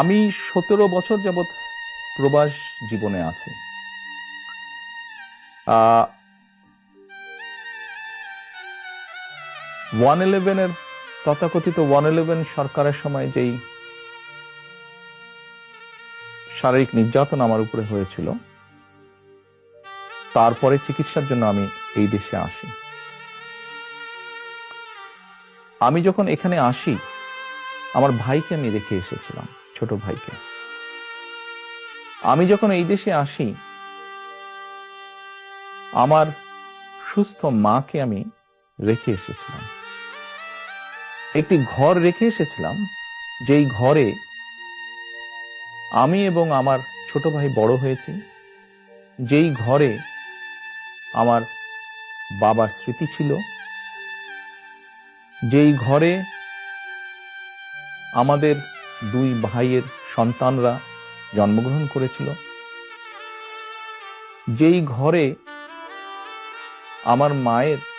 আমি সতেরো বছর যাবৎ প্রবাস জীবনে আছি। ওয়ান ইলেভেনের তথাকথিত ওয়ান ইলেভেন সরকারের সময় যেই শারীরিক নির্যাতন আমার উপরে হয়েছিল, তারপরে চিকিৎসার জন্য আমি এই দেশে আসি। আমি যখন এখানে আসি, আমার ভাইকে আমি রেখে এসেছিলাম। ছোট ভাইকে। আমি যখন এই দেশে আসি, আমার সুস্থ মাকে আমি রেখে এসেছিলাম। একটি ঘর রেখে এসেছিলাম, যেই ঘরে আমি এবং আমার ছোট ভাই বড় হয়েছি, যেই ঘরে আমার বাবার স্মৃতি ছিল, যেই ঘরে আমাদের দুই ভাইয়ের সন্তানরা জন্মগ্রহণ করেছিল। যেই ঘরে আমার মায়ের